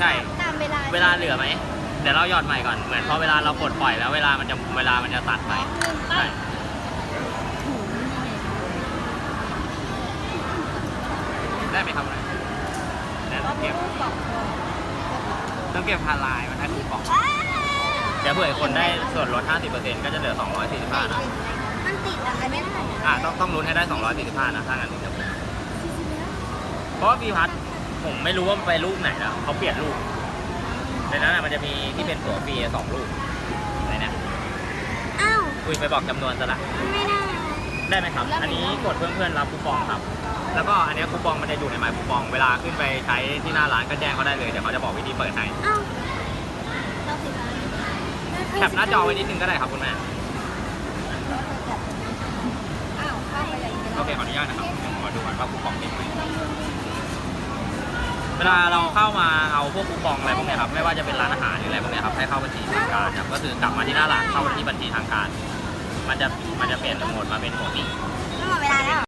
ใช่ ตามเวลาเวลาเหลือไหม เดี๋ยวเราหยอดใหม่ก่อน เหมือนพอเวลาเรากดปล่อยแล้วเวลามันจะเวลามันจะตัดไป ใช่ได้ไหมครับเนี่ยต้องเก็บต้องเก็บพันลายมันให้คูปองเดี๋ยวเผื่อคนได้ส่วนลด 50%ก็จะเหลือ 245 นะ มันติดอะไม่ได้อะอะ ต้องต้องลุ้นให้ได้ 245 นะ ถ้างั้นถึงจะคุ้มเพราะว่าฟีพัท ผมไม่รู้ว่ามันไปรูปไหนแล้วเขาเปลี่ยนรูปในนั้นนะมันจะมีที่เป็นตัวฟรีสองรูปไหนเนี่ยอ้าวอุ้ยไปบอกจำนวนซะละไม่ได้ ได้ไหมครับ อันนี้กดเพื่อนๆรับคูปองครับ แล้วก็อันเนี้ยคูปองมันจะอยู่ในหมายคูปอง เวลาขึ้นไปใช้ที่หน้าร้านก็แจ้งเขาได้เลยเดี๋ยวเขาจะบอกวิธีเปิดให้อ้าวเราสิบล้านแคปหน้าจอไว้นิดนึงก็ได้ครับคุณแม่อ้าวเข้าไปเลยโอเคขออนุญาตนะครับผมขอดูก่อนว่าคูปองติดไหม เวลาเราเข้ามาเอาพวกคูปองอะไรพวกเนี้ยครับไม่ว่าจะเป็นร้านอาหารหรืออะไรพวกเนี้ยครับให้เข้าบัญชีทางการครับก็คือกลับมาที่หน้าร้านเข้าที่บัญชีทางการ มันจะมันจะเปลี่ยนโหมดมาเป็นโหมดเวลาแล้ว